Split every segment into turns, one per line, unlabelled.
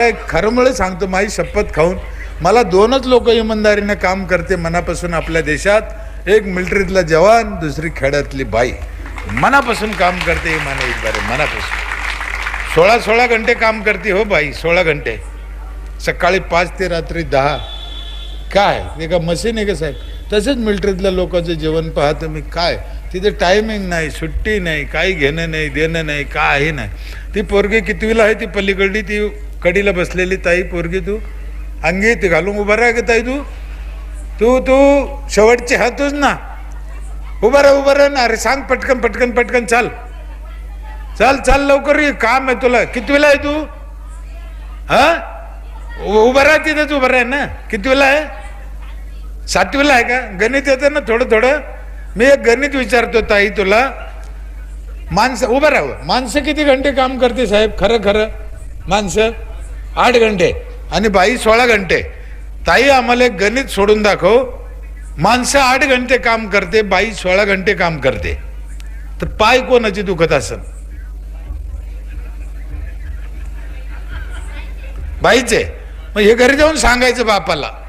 खरं खरंमुळे सांगतो माझी शपथ खाऊन. मला दोनच लोक इमानदारीनं काम करते मनापासून आपल्या देशात. एक मिलिटरीतला जवान दुसरी खेड्यातली बाई. मनापासून काम करते इमाने इकबारे मनापासून. सोळा सोळा घंटे काम करते हो बाई सोळा घंटे. सकाळी पाच ते रात्री दहा. काय? ते का मशीन आहे का साहेब? तसेच मिलिटरीतल्या लोकांचं जेवण पाहतो मी. काय? तिथे टायमिंग नाही सुट्टी नाही काही घेणं नाही देणं नाही काही नाही. ती पोरगी कितवीला आहे ती पलीकडली? ती कडीला बसलेली ताई पोरगी तू. अंगी ती घालून उभा राहा का ताई तू. तू तू शेवटचे हातच ना. उभा राहा उभा राहा ना. अरे सांग पटकन पटकन पटकन चाल. चल चल लवकर ये. काम आहे तुला. कितवीला आहे तू? हा? उ- उभा राहा तिथेच उभा राहा ना. कितवीला आहे? सातवीला आहे का? गणित येतं ना थोडं थोडं. मी एक गणित विचारतो ताई तुला. माणसं उभं राहावं माणसं किती घंटे काम करते साहेब? खरं खरं. माणसं? आठ घंटे. आणि बाई सोळा घंटे. ताई आम्हाला एक गणित सोडून दाखव. माणसं आठ घंटे काम करते बाई सोळा घंटे काम करते. तर पाय कोणाची दुखत असन? बाईचे. मग हे घरी जाऊन सांगायचं बापाला.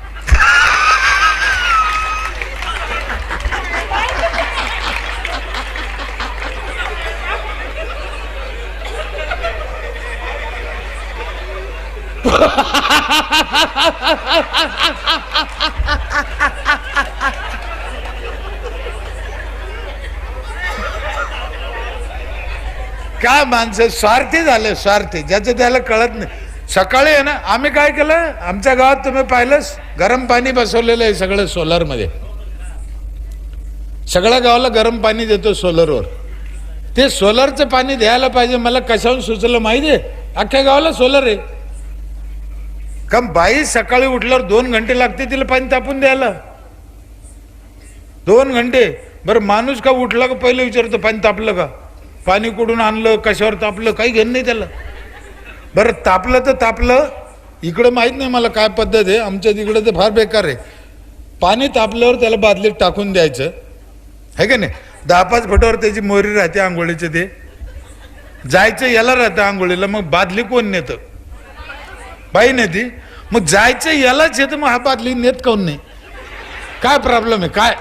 काय माणसं स्वार्थी झाले स्वार्थी. ज्याचं त्याला कळत नाही. सकाळी आहे ना आम्ही काय केलं? आमच्या गावात तुम्ही पाहिलंच गरम पाणी बसवलेलं आहे सगळं सोलरमध्ये. सगळ्या गावाला गरम पाणी देतो सोलरवर. ते सोलरचं पाणी द्यायला पाहिजे मला कशाहून सुचलं माहिती आहे? अख्ख्या गावाला सोलर आहे. का बाई सकाळी उठल्यावर दोन घंटे लागते तिला पाणी तापून द्यायला. दोन घंटे. बरं माणूस का उठला का पहिलं विचारतो पाणी तापलं का? पाणी कुठून आणलं कशावर तापलं काही घेणं नाही त्याला. बरं तापलं तर तापलं. इकडं माहीत नाही मला काय पद्धत आहे. आमच्या तिकडं तर फार बेकार आहे. पाणी तापल्यावर त्याला बादलीत टाकून द्यायचं. है का नाही? दहा पाच फटावर त्याची मोरी राहते आंघोळीचे ते. जायचं याला राहतं आंघोळीला. मग बादली कोण नेतं? बाई नाही ती. मग जायचं यालाच येतं मग हा बादली नेत काऊन नाही? काय प्रॉब्लेम आहे? काय?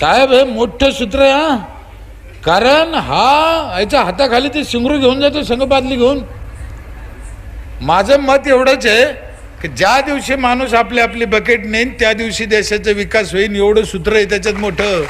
साहेब हे मोठं सूत्र आहे हा. कारण हा याच्या हाताखाली ते शिंगरू घेऊन जातो संघपातली बादली घेऊन. माझं मत एवढंच आहे की ज्या दिवशी माणूस आपली आपली बकेट नेईन त्या दिवशी देशाचा विकास होईल एवढं सूत्र आहे त्याच्यात मोठं.